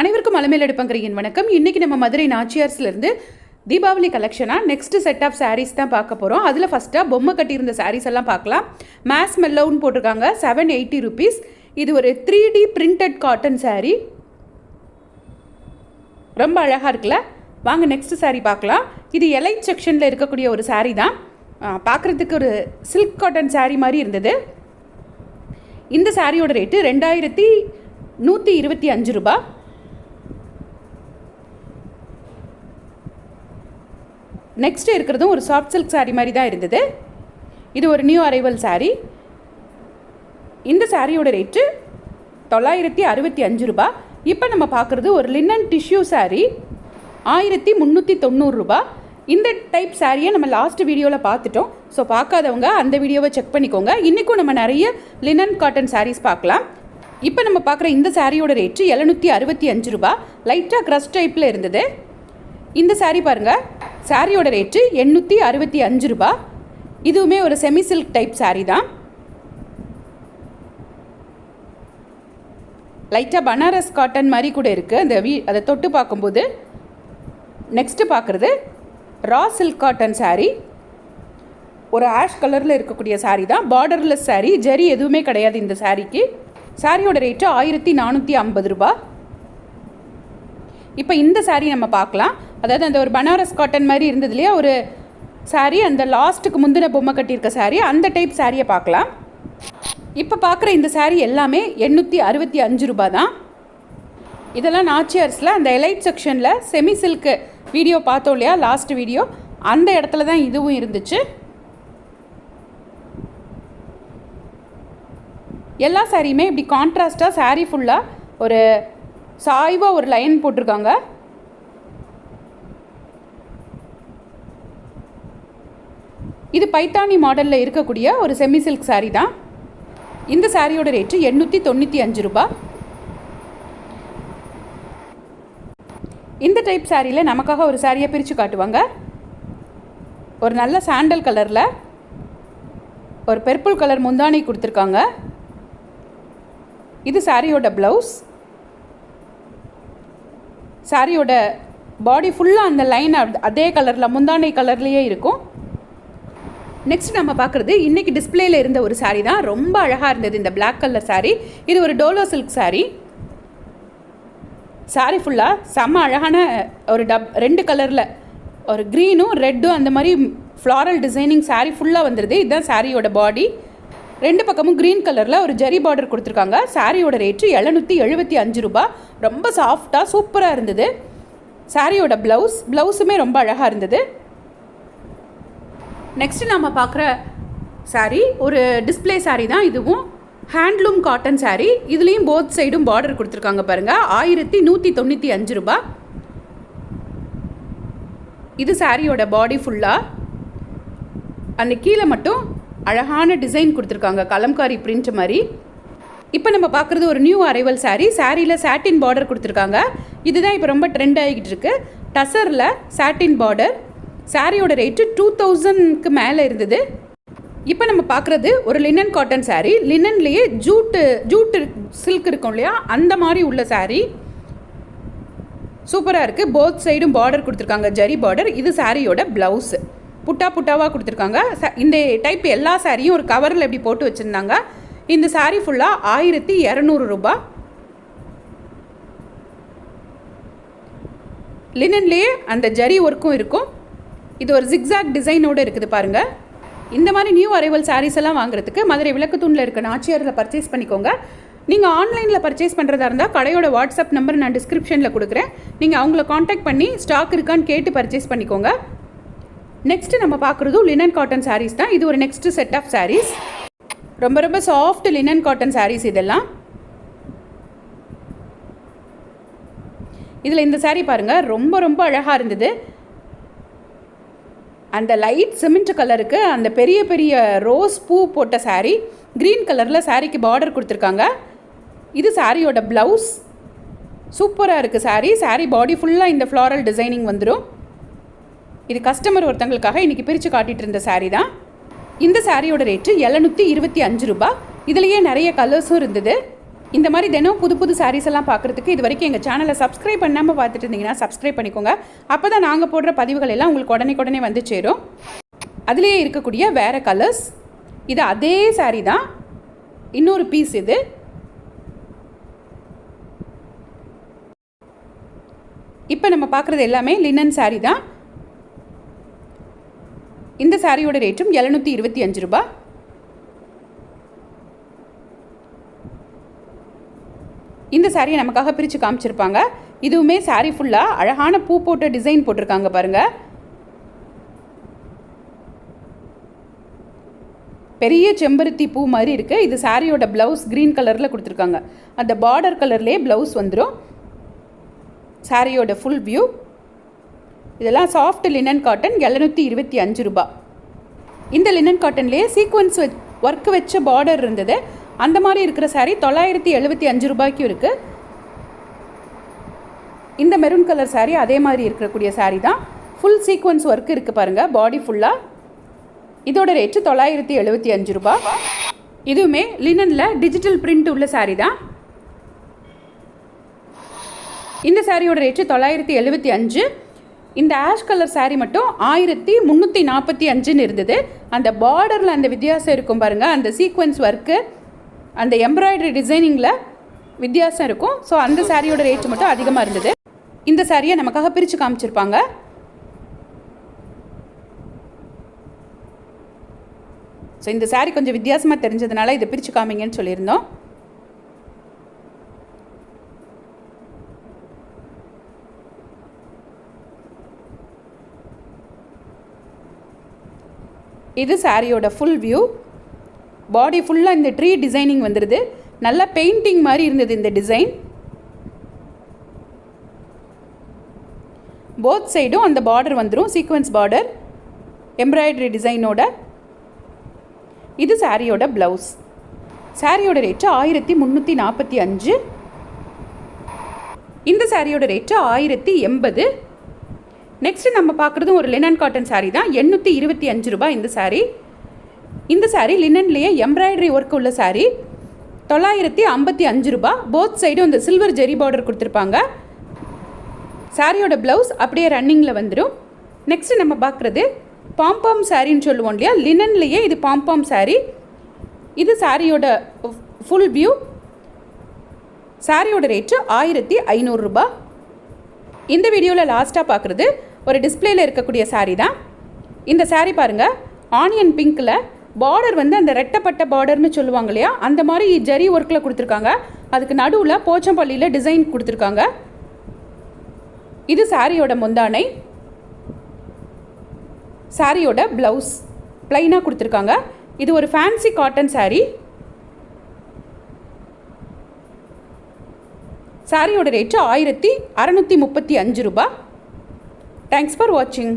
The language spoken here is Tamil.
அனைவருக்கும் அலமேல் எடுப்பங்கரியின் வணக்கம். இன்னைக்கு நம்ம மதுரை நாச்சியார்ஸ்லேருந்து தீபாவளி கலெக்ஷனாக நெக்ஸ்ட் செட் ஆஃப் சாரீஸ் தான் பார்க்க போகிறோம் அதில் ஃபஸ்ட்டாக பொம்மை கட்டியிருந்த சாரீஸ் எல்லாம் பார்க்கலாம். மேஸ் மெல்லோன்னு போட்டிருக்காங்க. செவன் எயிட்டி ருபீஸ் இது ஒரு three D printed cotton sari ரொம்ப அழகாக இருக்குல்ல? வாங்க நெக்ஸ்ட் சாரீ பார்க்கலாம். இது எலை செக்ஷனில் இருக்கக்கூடிய ஒரு சாரீ தான். பார்க்குறதுக்கு ஒரு சில்க் காட்டன் சாரீ மாதிரி இருந்தது. இந்த சாரியோட ரேட்டு ரெண்டாயிரத்தி நூற்றி இருபத்தி அஞ்சு ரூபா நெக்ஸ்ட்டு இருக்கிறதும் ஒரு சாஃப்ட் சில்க் சாரீ மாதிரி தான் இருந்தது. இது ஒரு நியூ அரைவல் சாரீ இந்த சாரியோட ரேட்டு தொள்ளாயிரத்தி அறுபத்தி அஞ்சு ரூபா இப்போ நம்ம பார்க்குறது ஒரு லினன் டிஷ்யூ சாரீ ஆயிரத்தி முந்நூற்றி தொண்ணூறுரூபா இந்த டைப் சாரியை நம்ம லாஸ்ட் வீடியோவில் பார்த்துட்டோம். ஸோ பார்க்காதவங்க அந்த வீடியோவை செக் பண்ணிக்கோங்க. இன்றைக்கும் நம்ம நிறைய லினன் காட்டன் சாரீஸ் பார்க்கலாம். இப்போ நம்ம பார்க்குற இந்த சாரியோட ரேட்டு எழுநூற்றி அறுபத்தி அஞ்சு ரூபா லைட்டாக க்ரஷ் டைப்பில் இருந்தது. இந்த சாரீ பாருங்கள் சாரியோட ரேட்டு எண்ணூற்றி அறுபத்தி அஞ்சு ரூபா. இதுவுமே ஒரு செமி சில்க் டைப் சாரீ தான். லைட்டாக பனாரஸ் காட்டன் மாதிரி கூட இருக்குது அந்த வீ அதை தொட்டு பார்க்கும்போது நெக்ஸ்ட்டு பார்க்குறது ரா சில்க் காட்டன் சாரீ ஒரு ஆஷ் கலரில் இருக்கக்கூடிய சாரீ தான். பார்டர்லெஸ் சாரீ ஜரி எதுவுமே கிடையாது இந்த சாரீக்கு சாரியோட ரேட்டு ஆயிரத்தி நானூற்றி ஐம்பது ரூபா. இப்போ இந்த சாரீ நம்ம பார்க்கலாம். அதாவது அந்த ஒரு பனாரஸ் காட்டன் மாதிரி இருந்தது இல்லையா? ஒரு சாரீ அந்த லாஸ்ட்டுக்கு முந்தின பொம்மை கட்டியிருக்க சாரீ அந்த டைப் சாரியை பார்க்கலாம். இப்போ பார்க்குற இந்த சாரீ எல்லாமே எண்ணூற்றி அறுபத்தி அஞ்சு ரூபா தான். இதெல்லாம் நாச்சியார்ஸில் அந்த எலைட் செக்ஷனில் செமி சில்க்கு வீடியோ பார்த்தோம் இல்லையா? லாஸ்ட் வீடியோ அந்த இடத்துல தான் இதுவும் இருந்துச்சு. எல்லா சாரியுமே இப்படி கான்ட்ராஸ்ட்டாக சாரீ ஃபுல்லாக ஒரு சாய்வாக ஒரு லைன் போட்டிருக்காங்க. இது பைத்தானி மாடலில் இருக்கக்கூடிய ஒரு செமி சில்க் saree தான். இந்த சாரியோட ரேட்டு எண்ணூற்றி தொண்ணூற்றி அஞ்சு ரூபா. இந்த டைப் சாரியில் நமக்காக ஒரு சாரியை பிரித்து காட்டுவாங்க. ஒரு நல்ல சாண்டல் கலரில் ஒரு பெர்பிள் கலர் முந்தானை கொடுத்துருக்காங்க. இது சாரியோட ப்ளவுஸ் சாரியோட பாடி ஃபுல்லாக அந்த லைன் அதே கலரில் முந்தானை கலர்லேயே இருக்கும். நெக்ஸ்ட் நம்ம பார்க்குறது இன்றைக்கி டிஸ்பிளேயில் இருந்த ஒரு சாரீ தான். ரொம்ப அழகாக இருந்தது இந்த பிளாக் கலர் சாரீ இது ஒரு டோலோ சில்க் சாரீ சாரீ ஃபுல்லாக செம்ம அழகான ஒரு டப் ரெண்டு கலரில் ஒரு க்ரீனும் ரெட்டும் அந்த மாதிரி ஃப்ளாரல் டிசைனிங் சாரீ ஃபுல்லாக வந்துடுது இதுதான் சாரியோட பாடி ரெண்டு பக்கமும் க்ரீன் கலரில் ஒரு ஜரி பார்டர் கொடுத்துருக்காங்க. சாரியோட ரேட்டு எழுநூற்றி எழுபத்தி அஞ்சு ரூபா ரொம்ப சாஃப்டாக சூப்பராக இருந்தது. சாரியோட ப்ளவுஸ் ப்ளவுஸுமே ரொம்ப அழகாக இருந்தது. நெக்ஸ்ட் நம்ம பார்க்குற சாரீ ஒரு டிஸ்ப்ளே சாரீ தான் இதுவும். ஹேண்ட்லூம் காட்டன் சாரீ இதுலேயும் போத் சைடும் பார்டர் கொடுத்துருக்காங்க பாருங்கள் ஆயிரத்தி நூற்றி தொண்ணூற்றி அஞ்சு ரூபா. இது சாரியோட பாடி ஃபுல்லாக அந்த கீழே மட்டும் அழகான டிசைன் கொடுத்துருக்காங்க. கலம்காரி பிரிண்ட் மாதிரி. இப்போ நம்ம பார்க்குறது ஒரு நியூ அரைவல் சாரீ சாரியில் சாட்டின் பார்டர் கொடுத்துருக்காங்க. இதுதான் இப்போ ரொம்ப ட்ரெண்ட் ஆகிக்கிட்டு இருக்கு. டசரில் சாட்டின் பார்டர் சாரியோட ரேட்டு டூ தௌசண்ட்க்கு மேலே இருந்தது. இப்போ நம்ம பார்க்குறது ஒரு லினன் காட்டன் சாரீ லினன்லேயே ஜூட்டு ஜூட்டு சில்க் இருக்கும் இல்லையா? அந்த மாதிரி உள்ள சாரீ சூப்பராக இருக்குது போத் சைடும் பார்டர் கொடுத்துருக்காங்க. ஜரி பார்டர் இது சாரியோட ப்ளவுஸு புட்டா புட்டாவாக கொடுத்துருக்காங்க. ச- இந்த டைப் எல்லா சாரியும் ஒரு கவரில் இப்படி போட்டு வச்சுருந்தாங்க. இந்த saree ஃபுல்லாக ஆயிரத்தி இரநூறு ரூபா. லினன்லேயே அந்த ஜரி ஒர்க்கும் இருக்கும். இது ஒரு ஜிக்ஸாக் டிசைனோடு இருக்குது பாருங்கள் இந்த மாதிரி நியூ அரைவல் சாரீஸ் எல்லாம் வாங்குறதுக்கு மதுரை விளக்குத்தூணில் இருக்க நாச்சியாரில் பர்ச்சேஸ் பண்ணிக்கோங்க. நீங்கள் ஆன்லைனில் பர்ச்சேஸ் பண்ணுறதா இருந்தால் கடையோட வாட்ஸ்அப் நம்பர் நான் டிஸ்கிரிப்ஷனில் கொடுக்குறேன். நீங்கள் அவங்கள காண்டாக்ட் பண்ணி ஸ்டாக் இருக்கான்னு கேட்டு பர்ச்சேஸ் பண்ணிக்கோங்க. நெக்ஸ்ட்டு நம்ம பார்க்குறதும் லினன் காட்டன் சாரீஸ் தான். இது ஒரு நெக்ஸ்ட்டு செட் ஆஃப் சாரீஸ் ரொம்ப ரொம்ப சாஃப்ட் லினன் காட்டன் சாரீஸ் இதெல்லாம். இதில் இந்த சாரீ பாருங்கள் ரொம்ப ரொம்ப அழகாக இருந்தது. அந்த லைட் சிமெண்ட் கலருக்கு அந்த பெரிய பெரிய ரோஸ் பூ போட்ட சாரீ க்ரீன் கலரில் சாரீக்கு பார்டர் கொடுத்துருக்காங்க. இது சாரியோட ப்ளவுஸ் சூப்பராக இருக்குது சாரீ சாரீ பாடி ஃபுல்லாக இந்த ஃப்ளாரல் டிசைனிங் வந்துடும் இது கஸ்டமர் ஒருத்தங்களுக்காக இன்றைக்கி பிரித்து காட்டிகிட்டு இருந்த சாரீ தான். இந்த சாரியோட ரேட்டு எழுநூற்றி இருபத்தி அஞ்சு ரூபா இதுலேயே நிறைய கலர்ஸும் இருந்தது. இந்த மாதிரி தினம் புது புது சாரீஸ் எல்லாம் பார்க்குறதுக்கு இது வரைக்கும் எங்கள் சேனலை சப்ஸ்கிரைப் பண்ணாமல் பார்த்துட்டு இருந்தீங்கன்னா சப்ஸ்கிரைப் பண்ணிக்கோங்க. அப்போ தான் நாங்கள் போடுற பதிவுகள் எல்லாம் உங்களுக்கு உடனே உடனே வந்து சேரும். அதுலேயே இருக்கக்கூடிய வேறு கலர்ஸ் இது அதே சாரீ தான். இன்னொரு பீஸ் இது. இப்போ நம்ம பார்க்குறது எல்லாமே லினன் சாரீ தான். இந்த சாரியோட ரேட்டும் எழுநூற்றி இருபத்தி அஞ்சு ரூபாய். இந்த சாரியை நமக்காக பிரித்து காமிச்சிருப்பாங்க. இதுவுமே சாரீ ஃபுல்லாக அழகான பூ போட்ட டிசைன் போட்டிருக்காங்க பாருங்கள் பெரிய செம்பருத்தி பூ மாதிரி இருக்குது இது சாரியோட ப்ளவுஸ் க்ரீன் கலரில் கொடுத்துருக்காங்க. அந்த பார்டர் கலர்லேயே ப்ளவுஸ் வந்துடும் சாரியோட ஃபுல் வியூ இதெல்லாம் சாஃப்ட் லினன் காட்டன் எழுநூற்றி இருபத்தி அஞ்சு ரூபா இந்த லினன் காட்டன்லேயே சீக்வன்ஸ் ஒர்க் வச்ச பார்டர் இருந்தது. அந்த மாதிரி இருக்கிற சாரீ தொள்ளாயிரத்தி எழுபத்தி அஞ்சு ரூபாய்க்கும் இருக்குது இந்த மெரூன் கலர் சாரீ அதே மாதிரி இருக்கக்கூடிய சாரீ தான். ஃபுல் சீக்வன்ஸ் ஒர்க் இருக்குது பாருங்கள் பாடி ஃபுல்லாக இதோட ரேட்டு தொள்ளாயிரத்தி எழுபத்தி அஞ்சு ரூபா. இதுவுமே லினனில் டிஜிட்டல் பிரிண்ட் உள்ள சாரீ தான். இந்த சாரியோட ரேட்டு தொள்ளாயிரத்தி எழுபத்தி அஞ்சு. இந்த ஆஷ் கலர் saree மட்டும் ஆயிரத்தி முந்நூற்றி நாற்பத்தி அஞ்சுன்னு இருந்தது. அந்த பார்டரில் அந்த வித்தியாசம் இருக்கும் பாருங்கள் அந்த சீக்வன்ஸ் ஒர்க்கு அந்த எம்ப்ராய்டரி டிசைனிங்கில் வித்தியாசம் இருக்கும். ஸோ அந்த சாரியோட ரேட் மட்டும் அதிகமாக இருந்தது. இந்த சாரியை நமக்காக பிரித்து காமிச்சிருப்பாங்க. ஸோ இந்த saree கொஞ்சம் வித்தியாசமாக தெரிஞ்சதுனால இதை பிரித்து காமிங்கன்னு சொல்லியிருந்தோம். இது சாரியோட ஃபுல் வியூ பாடி ஃபுல்லாக இந்த ட்ரீ டிசைனிங் வந்துடுது நல்லா பெயிண்டிங் மாதிரி இருந்தது இந்த டிசைன் போத் சைடும் அந்த பார்டர் வந்துடும் சீக்வன்ஸ் பார்டர் எம்ப்ராய்டரி டிசைனோட இது சாரியோட ப்ளவுஸ் சாரியோட ரேட்டு ஆயிரத்தி முந்நூற்றி நாற்பத்தி அஞ்சு. இந்த சாரியோட ரேட்டு ஆயிரத்தி எண்பது. நெக்ஸ்ட்டு நம்ம பார்க்குறதும் ஒரு லினன் காட்டன் சாரீ தான். எண்ணூற்றி இருபத்தி அஞ்சு ரூபாய் இந்த சாரீ இந்த சாரீ லினன்லேயே எம்ப்ராய்டரி ஒர்க் உள்ள சாரீ தொள்ளாயிரத்தி ஐம்பத்தி அஞ்சு ரூபாய். போத் சைடும் இந்த சில்வர் ஜெரி பார்டர் கொடுத்துருப்பாங்க. சாரியோட ப்ளவுஸ் அப்படியே ரன்னிங்கில் வந்துடும் நெக்ஸ்ட் நம்ம பார்க்குறது பாம்பாம் சாரின்னு சொல்லுவோம் இல்லையா? லினன்லேயே இது பாம்பாம் சாரி இது சாரியோட ஃபுல் வியூ சாரியோட ரேட்டு ஆயிரத்தி ஐநூறுரூபா இந்த வீடியோவில் லாஸ்ட்டாக பார்க்குறது ஒரு டிஸ்பிளேயில் இருக்கக்கூடிய saree தான். இந்த saree பாருங்கள் ஆனியன் பிங்க்கில் பார்டர் வந்து அந்த ரெட்டப்பட்ட பார்டர்னு சொல்லுவாங்க இல்லையா? அந்த மாதிரி ஜரி ஒர்க்கில் கொடுத்துருக்காங்க. அதுக்கு நடுவில் போச்சம்பள்ளியில் டிசைன் கொடுத்துருக்காங்க. இது சாரியோட முந்தானை. சாரியோட ப்ளவுஸ் ப்ளைனாக கொடுத்துருக்காங்க. இது ஒரு ஃபேன்சி காட்டன் saree. சாரியோட ரேட்டு ஆயிரத்தி அறநூற்றி முப்பத்தி அஞ்சு ரூபா தேங்க்ஸ் ஃபார் வாட்சிங்